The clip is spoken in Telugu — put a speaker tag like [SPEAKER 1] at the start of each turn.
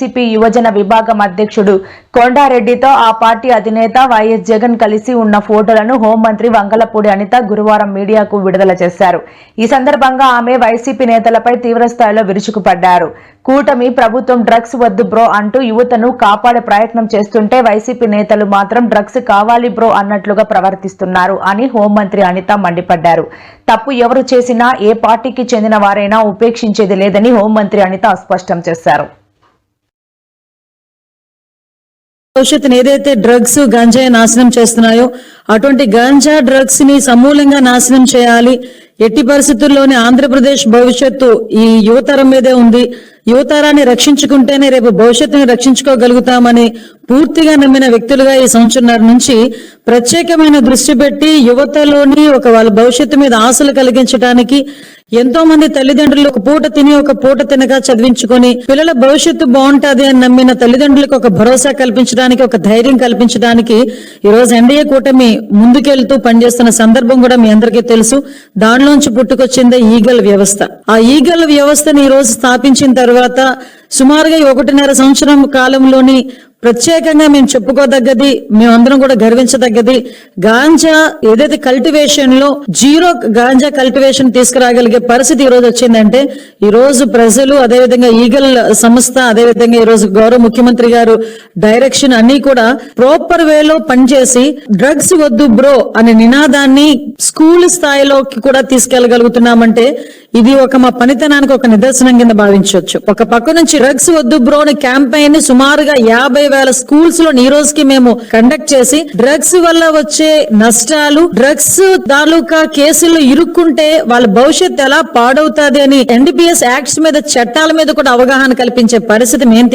[SPEAKER 1] వైసీపీ యువజన విభాగం అధ్యక్షుడు కొండారెడ్డితో ఆ పార్టీ అధినేత వైఎస్ జగన్ కలిసి ఉన్న ఫోటోలను హోంమంత్రి వంగలపూడి అనిత గురువారం మీడియాకు విడుదల చేశారు. ఈ సందర్భంగా ఆమె వైసీపీ నేతలపై తీవ్రస్థాయిలో విరుచుకుపడ్డారు. కూటమి ప్రభుత్వం డ్రగ్స్ వద్దు బ్రో అంటూ యువతను కాపాడే ప్రయత్నం చేస్తుంటే వైసీపీ నేతలు మాత్రం డ్రగ్స్ కావాలి బ్రో అన్నట్లుగా ప్రవర్తిస్తున్నారు అని హోంమంత్రి అనిత మండిపడ్డారు. తప్పు ఎవరు చేసినా ఏ పార్టీకి చెందిన వారైనా ఉపేక్షించేది లేదని హోంమంత్రి అనిత స్పష్టం చేశారు.
[SPEAKER 2] భవిష్యత్తుని ఏదైతే డ్రగ్స్ గంజాయి నాశనం చేస్తున్నాయో అటువంటి గంజా డ్రగ్స్ని సమూలంగా నాశనం చేయాలి. ఎట్టి పరిస్థితుల్లోనే ఆంధ్రప్రదేశ్ భవిష్యత్తు ఈ యువతరం మీదే ఉంది. యువతరాన్ని రక్షించుకుంటేనే రేపు భవిష్యత్తుని రక్షించుకోగలుగుతామని పూర్తిగా నమ్మిన వ్యక్తులుగా ఈ సంవత్సరంన్నర నుంచి ప్రత్యేకమైన దృష్టి పెట్టి యువతలోని ఒక వాళ్ళ భవిష్యత్తు మీద ఆశలు కలిగించడానికి ఎంతో మంది తల్లిదండ్రులు ఒక పూట తిని ఒక పూట తినక చదివించుకొని పిల్లల భవిష్యత్తు బాగుంటది అని నమ్మిన తల్లిదండ్రులకు ఒక భరోసా కల్పించడానికి ఒక ధైర్యం కల్పించడానికి ఈ రోజు ఎన్డీఏ కూటమి ముందుకెళ్తూ పనిచేస్తున్న సందర్భం కూడా మీ అందరికీ తెలుసు. దానిలోంచి పుట్టుకొచ్చిందే ఈగల్ వ్యవస్థ. ఆ ఈగల్ వ్యవస్థని ఈ రోజు స్థాపించిన తర్వాత సుమారుగా ఒకటిన్నర సంవత్సరం కాలంలోని ప్రత్యేకంగా మేము చెప్పుకోదగ్గది మేమందరం కూడా గర్వించదగ్గది గాంజా ఏదైతే కల్టివేషన్లో జీరో గాంజా కల్టివేషన్ తీసుకురాగలిగే పరిస్థితి ఈ రోజు వచ్చిందంటే ఈ రోజు ప్రజలు అదేవిధంగా ఈగల్ సంస్థ అదేవిధంగా ఈ రోజు గౌరవ ముఖ్యమంత్రి గారు డైరెక్షన్ అన్ని కూడా ప్రాపర్ వేలో పనిచేసి డ్రగ్స్ వద్దు బ్రో అనే నినాదాన్ని స్కూల్ స్థాయిలోకి కూడా తీసుకెళ్ళగలుగుతున్నామంటే ఇది ఒక మా పనితనానికి ఒక నిదర్శనం కింద భావించవచ్చు. ఒక పక్క నుంచి డ్రగ్స్ వద్దు బ్రో అని క్యాంపెయిన్ని సుమారుగా యాభై వేల స్కూల్స్లో ఈ రోజుకి మేము కండక్ట్ చేసి డ్రగ్స్ వల్ల వచ్చే నష్టాలు డ్రగ్స్ తాలూకా కేసుల్లో ఇరుక్కుంటే వాళ్ళ భవిష్యత్తు ఎలా పాడవుతాది అని ఎన్డీపీఎస్ యాక్ట్స్ మీద చట్టాల మీద కూడా అవగాహన కల్పించే పరిస్థితి మేము